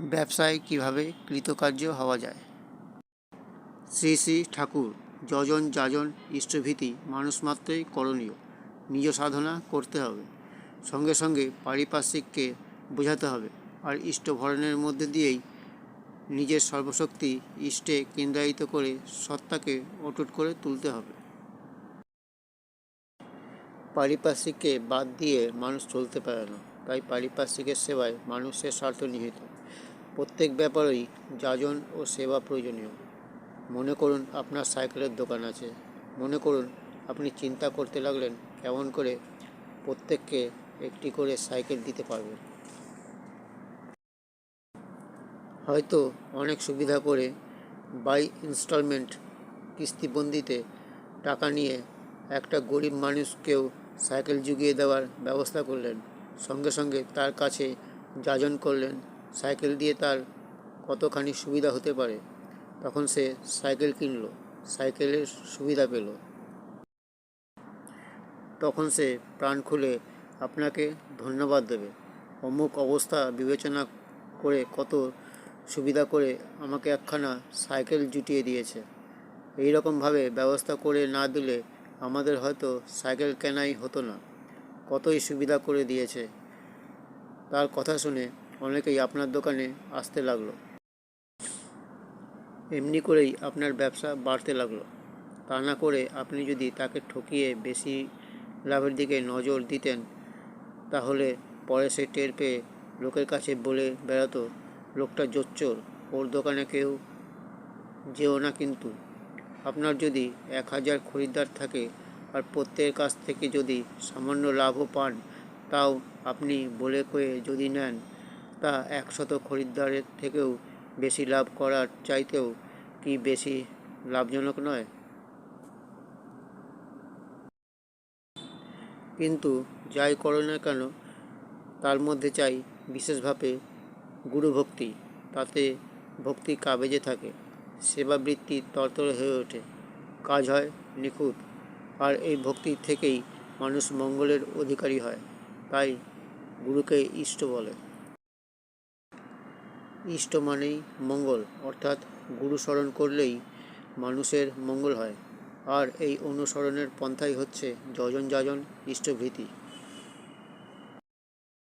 ব্যবসায় কীভাবে কৃতকার্য হওয়া যায়? শ্রী শ্রী ঠাকুর, যজন যাজন ইষ্টভীতি, মানুষ মাত্রই করণীয়, নিজ সাধনা করতে হবে। সঙ্গে সঙ্গে পারিপার্শ্বিককে বোঝাতে হবে আর ইষ্ট ভরণের মধ্যে দিয়েই নিজের সর্বশক্তি ইষ্টে কেন্দ্রায়িত করে সত্তাকে অটুট করে তুলতে হবে। পারিপার্শ্বিককে বাদ দিয়ে মানুষ চলতে পারে না। তাই পারিপার্শ্বিকের সেবায় মানুষের স্বার্থ নিহিত। প্রত্যেক ব্যাপারেই যাজন ও সেবা প্রয়োজনীয়। মনে করুন আপনার সাইকেলের দোকান আছে। মনে করুন আপনি চিন্তা করতে লাগলেন কেমন করে প্রত্যেককে একটি করে সাইকেল দিতে পারবেন হয়তো অনেক সুবিধা করে বাই ইনস্টলমেন্ট কিস্তিবন্দিতে টাকা নিয়ে একটা গরিব মানুষকেও সাইকেল জুগিয়ে দেওয়ার ব্যবস্থা করলেন। সঙ্গে সঙ্গে তার কাছে যাজন করলেন। সাইকেল দিয়ে তার কতখানি সুবিধা হতে পারে? তখন সে সাইকেল কিনল, সাইকেলের সুবিধা পেল। তখন সে প্রাণ খুলে আপনাকে ধন্যবাদ দেবে। অমুক অবস্থা বিবেচনা করে কত সুবিধা করে আমাকে একখানা সাইকেল জুটিয়ে দিয়েছে। এই রকমভাবে ব্যবস্থা করে না দিলে আমাদের হয়তো সাইকেল কেনাই হতো না। কতই সুবিধা করে দিয়েছে। তার কথা শুনে অনেকেই আপনার দোকানে আসতে লাগল। এমনি করেই আপনার ব্যবসা বাড়তে লাগল। তা না করে আপনি যদি তাকে ঠকিয়ে বেশি লাভের দিকে নজর দিতেন, তাহলে পরে সে টের পেয়ে লোকের কাছে বলে বেড়াতো, লোকটা জোচ্চোর, ওর দোকানে কেউ যেও না কিন্তু। আপনার যদি এক হাজার খরিদ্দার থাকে আর প্রত্যেকের কাছ থেকে যদি সামান্য লাভও পান, তাও আপনি বলে কয়ে যদি নেন, তা একশত খরিদ্দারের থেকেও বেশি লাভ করার চাইতেও কি বেশি লাভজনক নয়? কিন্তু যাই করো না কেন, তার মধ্যে চাই বিশেষভাবে গুরুভক্তি, তাতে ভক্তি কাবেজে থাকে সেবাবৃত্তি তরতরে হয়ে ওঠে, কাজ হয় নিখুঁত। আর এই ভক্তি থেকেই মানুষ মঙ্গলের অধিকারী হয়, তাই গুরুকে ইষ্ট বলে। ইষ্ট মানেই মঙ্গল, অর্থাৎ গুরু করলেই মানুষের মঙ্গল হয়। আর এই অনুসরণের পন্থাই হচ্ছে যজন যাজন ইষ্টভীতি